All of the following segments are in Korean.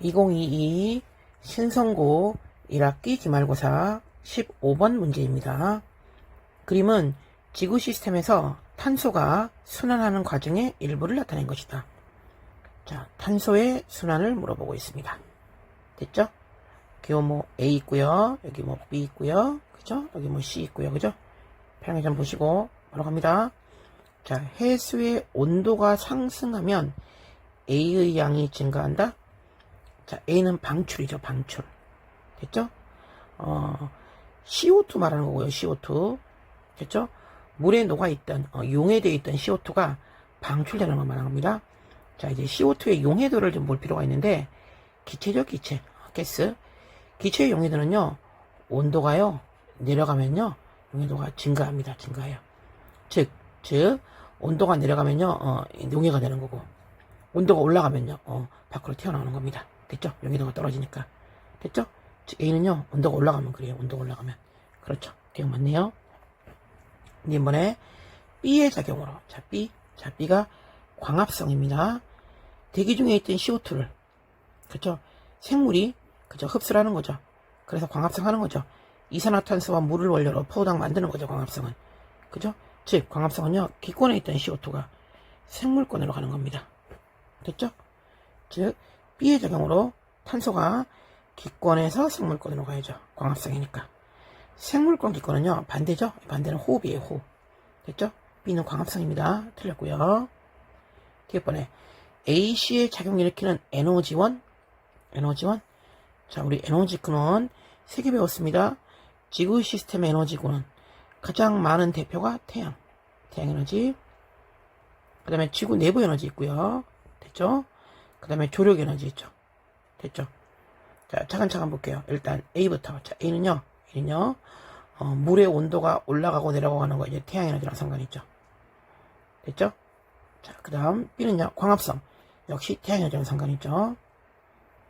2022 신성고 1학기 기말고사 15번 문제입니다. 그림은 지구 시스템에서 탄소가 순환하는 과정의 일부를 나타낸 것이다. 자, 탄소의 순환을 물어보고 있습니다. 됐죠? 기호 뭐 A 있고요. 여기 뭐 B 있고요. 그죠? 여기 뭐 C 있고요. 그죠? 평행점 보시고 바로 갑니다. 자, 해수의 온도가 상승하면 A의 양이 증가한다. 자, A는 방출이죠, 방출. 됐죠? 어, CO2 말하는 거고요, CO2. 됐죠? 물에 녹아있던, 어, 용해되어 있던 CO2가 방출되는 걸 말하는 겁니다. 자, 이제 CO2의 용해도를 좀 볼 필요가 있는데, 기체죠, 기체. 가스. 기체의 용해도는요, 온도가요, 내려가면요, 용해도가 증가합니다, 증가해요. 즉, 즉, 온도가 내려가면요, 어, 용해가 되는 거고, 온도가 올라가면요, 어, 밖으로 튀어나오는 겁니다. 됐죠? 용해도가 떨어지니까. 됐죠? 즉, A는요, 온도가 올라가면 그래요. 온도가 올라가면. 그렇죠. 기억 맞네요. 이제 이번에 B의 작용으로. 자, B. 자, B가 광합성입니다. 대기 중에 있던 CO2를, 그렇죠? 생물이, 그죠? 흡수를 하는 거죠. 그래서 광합성 하는 거죠. 이산화탄소와 물을 원료로 포도당 만드는 거죠, 광합성은. 그죠? 즉, 광합성은요, 기권에 있던 CO2가 생물권으로 가는 겁니다. 됐죠? 즉, B의 작용으로 탄소가 기권에서 생물권으로 가야죠. 광합성이니까. 생물권 기권은요, 반대죠? 반대는 호흡이에요, 호흡. 됐죠? B는 광합성입니다. 틀렸고요. 뒤에 번에 AC의 작용 일으키는 에너지원, 에너지원. 자, 우리 에너지군은 세개 배웠습니다. 지구 시스템 에너지군은 가장 많은 대표가 태양, 태양 에너지. 그 다음에 지구 내부 에너지 있고요. 됐죠? 그 다음에 조력 에너지 있죠. 됐죠? 자, 차근차근 볼게요. 일단 A부터. 자, A는요, A는요, 어, 물의 온도가 올라가고 내려가고 하는 거 이제 태양 에너지랑 상관이 있죠. 됐죠? 자, 그 다음 B는요, 광합성. 역시 태양 에너지랑 상관이 있죠.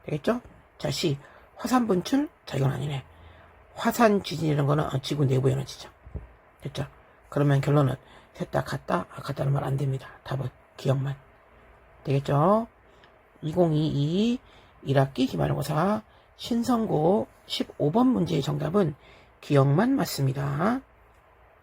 되겠죠? 자, C. 화산 분출? 자, 이건 아니네. 화산 지진이라는 거는 어, 지구 내부 에너지죠. 됐죠? 그러면 결론은 셋 다 같다? 아, 같다는 말 안 됩니다. 답은 기억만. 되겠죠? 2022 1학기 기말고사 신성고 15번 문제의 정답은 기억만 맞습니다.